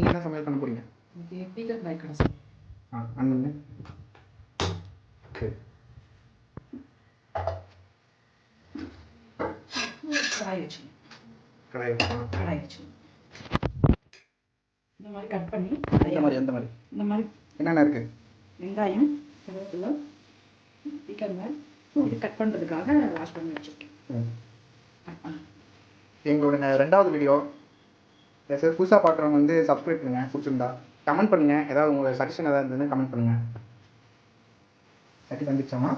நீங்கள் என்ன சமையல் பண்ண போறீங்க? இது பீக்கல் பாய் கடை சார். ஆ அண்ணன். சரி. கடாய் வச்சு. கடாய் வைக்கலாம். கடாய் வச்சு. இந்த மாதிரி கட் பண்ணி எந்த மாதிரி எந்த மாதிரி? இந்த மாதிரி என்னென்ன இருக்கு? வெங்காயம் கருவேப்பிலை இது கட் பண்ணுறதுக்காக வாஷ் பண்ணி வச்சுருக்கேன். கட் பண்ண எங்களோட ரெண்டாவது வீடியோ சார் புதுசாக பார்க்குறவங்க வந்து சப்ஸ்கிரைப் பண்ணுங்க பிடிச்சிருந்தா கமெண்ட் பண்ணுங்க. ஏதாவது உங்களோட சஜஷன் ஏதாவது இருந்ததுன்னு கமெண்ட் பண்ணுங்க. சட்டி வந்துச்சாமா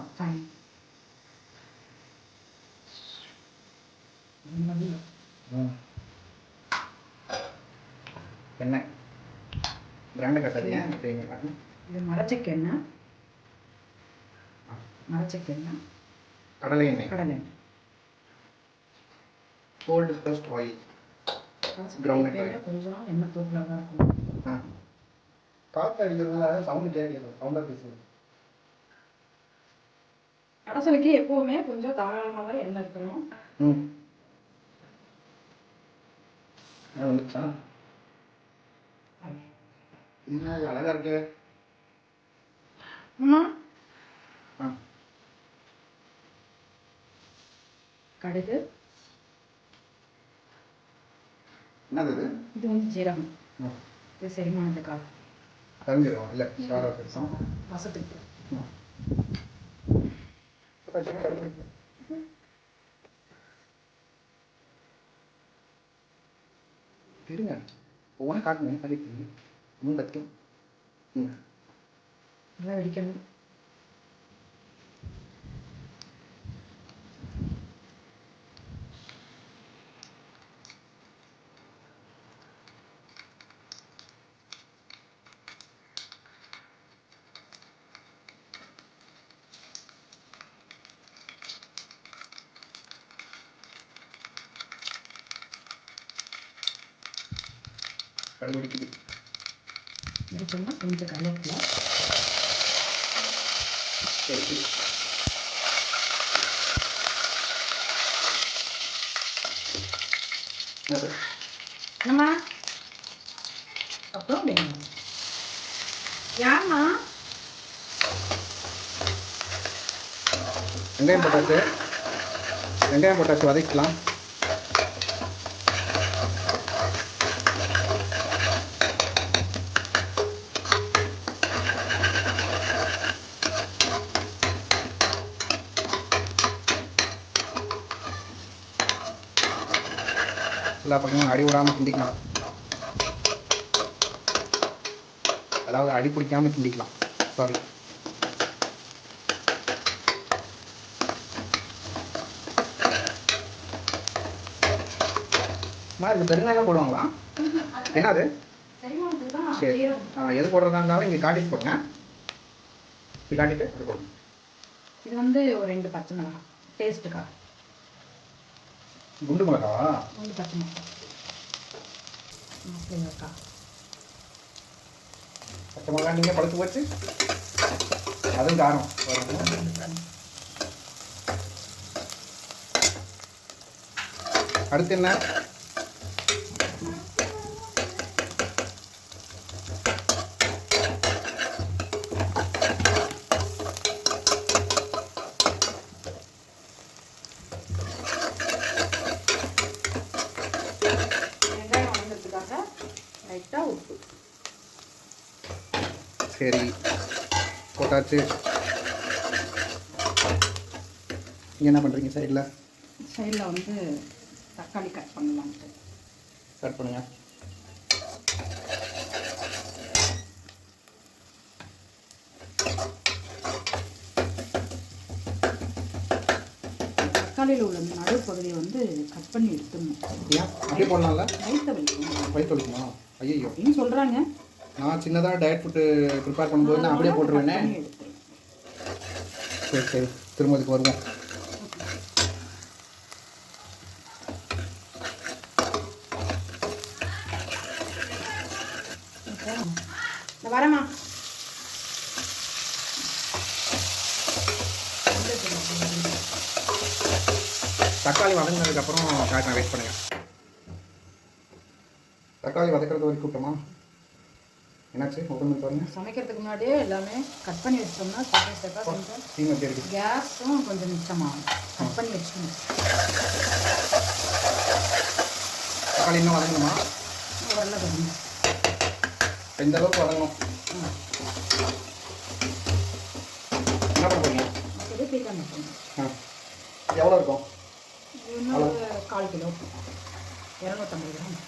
எண்ணெய் பிராண்டை கட்டாதீங்க இது மரச்செக்கெண்ணெய் மரச்செக்கெண்ணெய் கடலை எண்ணெய். கடலை எண்ணெய். Gold plus oil Groundnut oil. எப்பயுமே கொஞ்சம் எண்ணெய் தூக்கில் தான் இருக்கும். காற்று அடிக்கிறதுனால சவுண்டு கேட்கல சவுண்டாக கடைசலுக்கு எப்போவுமே கொஞ்சம் தாராளமாக தான் எண்ணெய் இருக்கணும். ம். என்ன வந்துச்சா? என்ன அழகா இருக்கு. கடுகு. என்னது இது? இது வந்து ஜீரகம். ம். இது செரிமானத்துக்காக தெரிஞ்சிடும் இல்லை ஷாராக பேசும் வசத்துக்கு. இருங்க. ஒவ்வொன்றும் காட்டுங்க அதுக்கு இன்னும் கற்கும் ம். நல்லா வெடிக்கணும். கண்டுபிடிக்குது. வெடிச்சோம்னா கொஞ்சம் கருவேப்பிலை சரி என்னம்மா? அப்புறம் வேணும் யாரும்மா? வெங்காயம் போட்டாச்சு. வெங்காயம் போட்டாச்சு வதக்கலாம் எல்லா பக்கமும் அடி விடாமல் கிண்டிக்கலாம். அதாவது அடி பிடிக்காம கிண்டிக்கலாம். சாரி அம்மா இது பெருங்காயம் போடுவாங்களா? என்னது? சரி. எது போடுறதா இருந்தாலும் இங்கே காட்டிட்டு போடுங்க. இப்படி காட்டிட்டு இது வந்து ஒரு ரெண்டு பச்சை மிளகாய். டேஸ்ட்டுக்காக குண்டு மிளகாவா ரெண்டு பச்சை மிளகா. நீங்கள் பழுத்து போச்சு? அதுவும் காரம். வரும். அடுத்து என்ன வெங்காயம் வதங்கிறதுக்காக லைட்டாக உப்பு சரி போட்டாச்சு. நீங்கள் என்ன பண்ணுறீங்க சைடில் சைடில் வந்து தக்காளி கட் பண்ணலான்ட்டு கட் பண்ணுங்க. தக்காளியில் உள்ள நடுப்பகுதியை வந்து கட் பண்ணி எடுத்துடணும். அப்படியே? போடலாம்ல? வயிற்ற வலிக்கும் வயிற்று வலிக்குமா ஐயோ அப்படின்னு சொல்கிறாங்க நான் சின்னதாக டயட் ஃபுட்டு ப்ரிப்பேர் பண்ணும்போது நான் அப்படியே போட்டுருவேனே? சரி சரி. திரும்ப இதுக்கு வருவோம். வரமா தக்காளி வதங்கினதுக்கப்புறம் காய்ச்சல் வெயிட் பண்ணுங்க. தக்காளி வதக்கிறது வரைக்கும் விட்டோமா என்னாச்சு? ஓப்பன் பண்ணி சமைக்கிறதுக்கு முன்னாடியே எல்லாமே கட் பண்ணி வச்சிட்டோம்னா ஸ்டெப் ஸ்டெப்பாக இருக்கு கேஸும் கொஞ்சம் மிச்சமாகும். கட் பண்ணி வச்சுக்கணும். தக்காளி இன்னும் வதங்கணுமா? வரல கொஞ்சம் எந்த அளவுக்கு வதங்கணும். என்ன பண்ண போறீங்க மற்றது பீக்கன் வைக்கணும் ஆ. எவ்வளோ இருக்கும்? இன்னொரு கால் கிலோ. இரநூத்தம்பது கிராம்.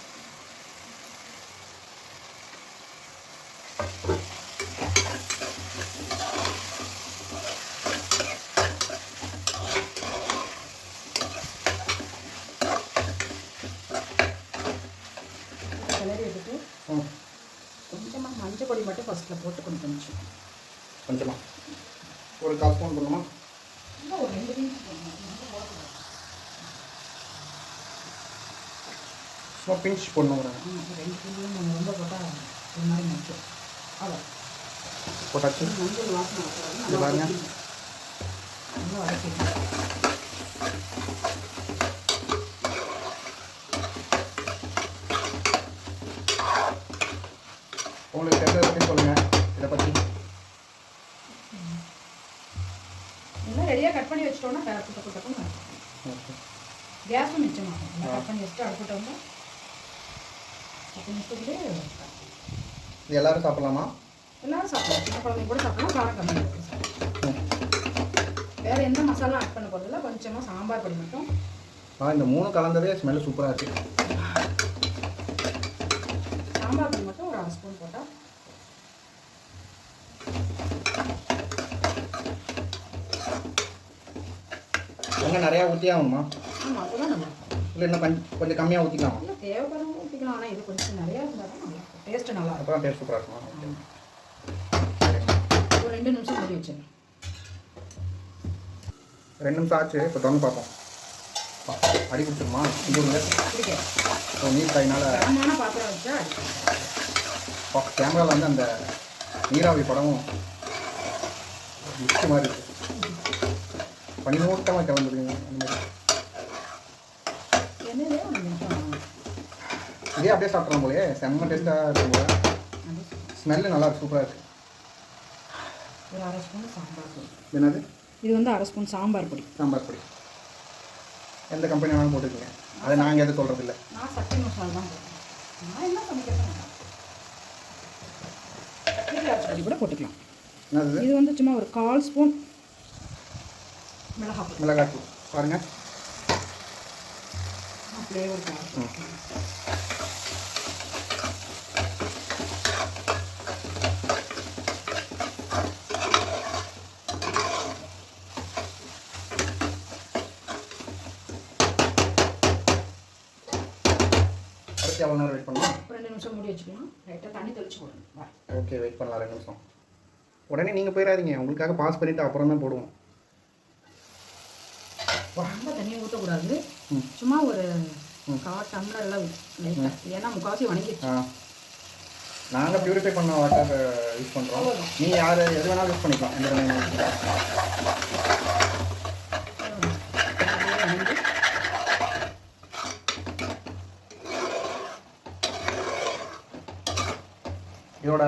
கிளறி எடுத்து கொஞ்சமாக மஞ்சள் பொடி மட்டும் ஃபஸ்ட்டில் போட்டு கொஞ்சம் கொஞ்சம் கொஞ்சமா. ஒரு கால் ஸ்பூன் இன்னும் ஒரு ரெண்டு. சும்மா பிஞ்ச் போடணும் ஒரு ம், ஒரு ரெண்டு கிலோவும் நம்ம ரொம்ப போட்டால் ஒரு மாதிரி மஞ்சள். போட்டாச்சு இது பாருங்க. உங்களுக்கு தெரிஞ்சதை பற்றி சொல்லுங்கள் இதை பற்றி எல்லாம் ரெடியாக கட் பண்ணி வச்சிட்டோம்னா டக்கு டக்குன்னு ஓகே கேஸும் மிச்சமாகும் கட் பண்ணி வச்சுட்டு அடுப்பிட்டோம்னா பத்து நிமிஷத்துலேயே இது எல்லாரும் சாப்பிட்லாமா? எல்லாரும் சாப்பிடலாம். சின்ன குழந்தைங்க கூட சாப்பிடலாம். காரம் கம்மியாக. வேற எந்த மசாலா ஆட் பண்ண போகிறதில்ல கொஞ்சமாக சாம்பார் பொடி மட்டும். ஆ இந்த மூணு கலந்ததே ஸ்மெல் சூப்பராக இருக்குது சாம்பார் பொடி மட்டும் ஒரு அரை ஸ்பூன் போட்டால் எங்கே நிறையா ஊற்றி ஆகணுமா? ஆமாம் இருக்கும். இல்லை இன்னும் கொஞ்சம் கொஞ்சம் கம்மியாக ஊற்றிக்கலாம் இல்லை தேவைப்படுறவங்க ஊற்றிக்கலாம் ஆனால் இது கொஞ்சம் நிறையா இருந்தால் தான் நல்லா டேஸ்ட்டு நல்லா இருக்கும். அப்போ தான் டேஸ்ட் சூப்பராக இருக்குமா. ஒரு ரெண்டு நிமிஷம் மூடி வச்சிடணும் ரெண்டு நிமிஷம் ஆச்சு இப்போ திறந்து பார்ப்போம். அடி பிடிச்சிருமா? இது பிடிக்காது இப்போ நீர் காயினால. பாத்திரம் வச்சா கேமராவில் வந்து அந்த நீராவி படமும் மிஸ்ட் மாதிரி இருக்கு. பனிமூட்டமாக கிளம்புதுங்க அந்த மாதிரி. ஒரு. இதே அப்படியே சாப்பிட்றோம் போலயே. செம்ம டேஸ்ட்டாக இருக்கும் போல. அது ஸ்மெல்லு நல்லா இருக்கு சூப்பராக இருக்கு. ஒரு அரை ஸ்பூன் சாம்பார் பொடி. என்னது? இது வந்து அரை ஸ்பூன் சாம்பார் பொடி. சாம்பார் பொடி. எந்த கம்பெனி வேணாலும் போட்டுக்கோங்க. அதை நாங்கள் எதுவும் சொல்கிறது இல்லை நான் சக்தி மசாலா தான் நான் என்ன சமைக்கிறேன் கூட போட்டுக்கலாம். இது வந்து சும்மா ஒரு கால் ஸ்பூன் மிளகாய் மிளகாத்தூள் பாருங்கள் ஃப்ளேவர் அடுத்து எவ்வளோ வெயிட் பண்ணலாம் ரெண்டு நிமிஷம் மூடி வச்சுக்கலாம் லைட்டாக தண்ணி தெளிச்சு போடணும். ஓகே வெயிட் பண்ணலாம். ரெண்டு நிமிஷம். உடனே நீங்கள் போயிடாதீங்க. உங்களுக்காக பாஸ் பண்ணிவிட்டு அப்புறம் தான் போடுவோம். ரொம்ப தண்ணி ஊற்றக்கூடாது. சும்மா ஒரு. கா லைட்டாக ஏன்னா முக்கால்வாசி வணங்கிடுச்சு. நாங்கள் பியூரிஃபை பண்ண வாட்டர் யூஸ் பண்ணுறோம். நீ யார் எது வேணாலும் யூஸ் பண்ணிக்கலாம் எந்த வேணாலும் அப்படியே வணங்கி இதோட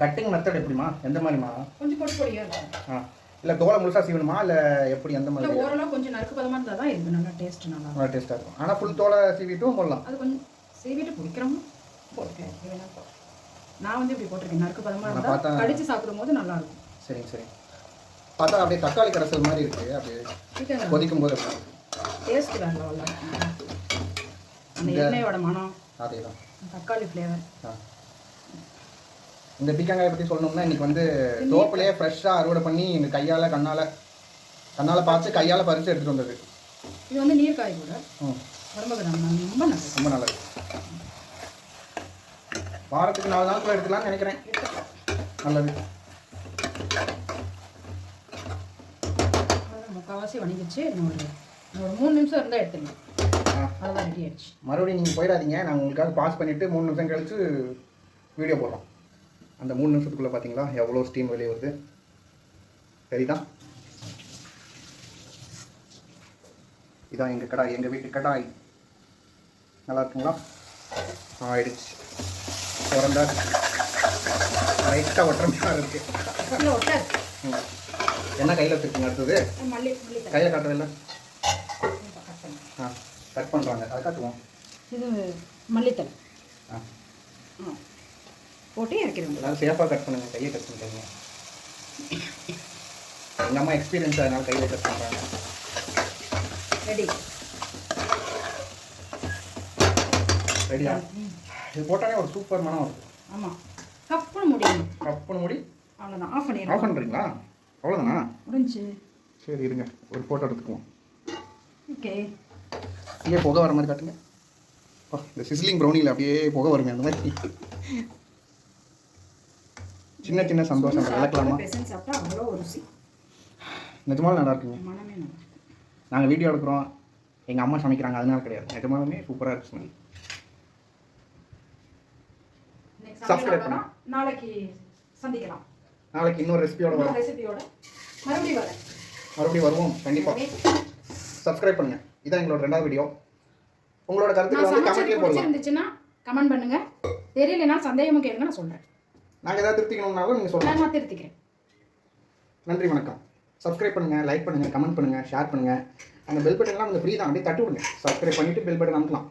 கட்டிங் மெத்தட் எப்படிமா எந்த மாதிரிமா கொஞ்சம் பொடி பொடியாக ஆ. இல்லை தோலை முழுசாக சீவணுமா? இல்லை எப்படி? எந்த மாதிரி? ஓரளவு கொஞ்சம் நறுக்கு பதமாக இருந்தால் தான் இது நல்லா டேஸ்ட் நல்லா. நல்லா டேஸ்ட்டாக இருக்கும். ஆனால் ஃபுல் தோலை சீவிட்டும் போடலாம். அது கொஞ்சம் சீவிட்டு பிடிக்கிறோம். நான் வந்து இப்படி போட்டிருக்கேன். நறுக்கு பதமாக இருந்தால். கடிச்சு சாப்பிடும்போது நல்லா இருக்கும். சரிங்க சரி. பார்த்தா அப்படியே தக்காளி கரைசல் மாதிரி இருக்குது அப்படியே கொதிக்கும் போது டேஸ்ட் அந்த இந்த- எண்ணெயோட மனம். அதே தான் தக்காளி ஃப்ளேவர் ஆ. இந்த பீக்கங்காயை பற்றி சொல்லணும்னா இன்னைக்கு வந்து தோப்புலேயே ஃப்ரெஷ்ஷாக அறுவடை பண்ணி எங்கள் கையால் கண்ணால் கண்ணால் பார்த்து கையால் பறித்து எடுத்துகிட்டு வந்தது. இது வந்து நீர்க்காய் கூட. உடம்புக்கு ரொம்ப நல்லது. ரொம்ப நல்லது. வாரத்துக்கு நாலு நாளுக்குள்ள எடுத்துக்கலாம்னு நினைக்கிறேன். நல்லது. முக்கால்வாசி வணங்கிடுச்சு இன்னும் ஒரு ஒரு மூணு நிமிஷம் இருந்தால் அவ்வளோதான் ரெடி ஆயிடுச்சு. மறுபடியும் நீங்கள் போயிடாதீங்க. நாங்கள் உங்களுக்காக பாஸ் பண்ணிவிட்டு மூணு நிமிஷம் கழிச்சு வீடியோ போடுறோம். அந்த மூணு நிமிஷத்துக்குள்ளே பார்த்தீங்களா எவ்வளோ ஸ்டீம் வெளியே வருது? சரிதான் இதான் எங்கள் கடாய் எங்கள் வீட்டு கடாய். நல்லா இருக்குங்களா? ஆயிடுச்சு. திறந்தா லைட்டாக ஒட்டுற மாதிரி இருக்கு. இல்லை ஒட்டாது ம். என்ன கையில் வச்சுருக்கீங்க அடுத்தது? கையில் காட்டுறதில்ல இப்போ கட் பண்ணு ஆ கட் பண்ணுறாங்க அதை காட்டுவோம். இது மல்லித்தலை ஆ. போட்டு இறக்கிடுவோம் எல்லாரும் சேஃபாக கட் பண்ணுங்க கையை கட் பண்ணுறீங்க எங்கள் அம்மா எக்ஸ்பீரியன்ஸ் அதனால கையில் கட் பண்ணுறாங்க ரெடி ரெடியா இது போட்டாலே ஒரு சூப்பர் மனம் வருது ஆமாம் கப்புன்னு முடியும் கப்புன்னு முடி. அவ்வளோதான் ஆஃப் ஆஃப் பண்ணிடுறோம் பண்ணுறீங்களா அவ்வளோதானா முடிஞ்சு. சரி இருங்க. ஒரு ஃபோட்டோ எடுத்துக்குவோம். ஓகே அப்படியே புகை வர மாதிரி காட்டுங்க. இந்த சிஸ்லிங் ப்ரௌனியில் அப்படியே புகை வருமே அந்த மாதிரி. சின்ன சின்ன சந்தோஷம் விளக்கலாமா? பெசன்ட் சாப்பிட்டா அவ்வளோ ருசி. நிஜமாலும் நல்லா இருக்குங்க. நாங்கள் வீடியோ எடுக்கிறோம். எங்கள் அம்மா சமைக்கிறாங்க. அதனால கிடையாது. நிஜமாலுமே சூப்பராக இருக்கு ஸ்மெல் இன்னைக்கு Subscribe சமையல் அவ்வளோதான். நாளைக்கு சந்திக்கலாம். நாளைக்கு இன்னொரு ரெசிபியோட வரும். ரெசிபியோட மறுபடியும் வரேன். மறுபடியும் வருவோம். கண்டிப்பாக சப்ஸ்கிரைப் பண்ணுங்க. இதான் எங்களோட ரெண்டாவது வீடியோ உங்களோட கருத்துக்களை நான் வந்து கமெண்ட்லேயே போடலாம் பிடிச்சிருந்துச்சுன்னா கமெண்ட் பண்ணுங்க. தெரியலனா சந்தேகமும் கேளுங்க நான் சொல்றேன். நாங்கள் ஏதாவது திருத்திக்கணும்னாலும் நீங்கள் சொல்லலாம் நான் திருத்திக்கிறேன். நன்றி வணக்கம். சப்ஸ்கிரைப் பண்ணுங்கள் லைக் பண்ணுங்கள் கமெண்ட் பண்ணுங்கள் ஷேர் பண்ணுங்கள் அந்த பெல் பட்டன்லாம் நீங்கள் ஃப்ரீ தான். அப்படியே தட்டி விடுங்க சப்ஸ்கிரைப் பண்ணிவிட்டு பெல் பட்டன் அமுக்கலாம்.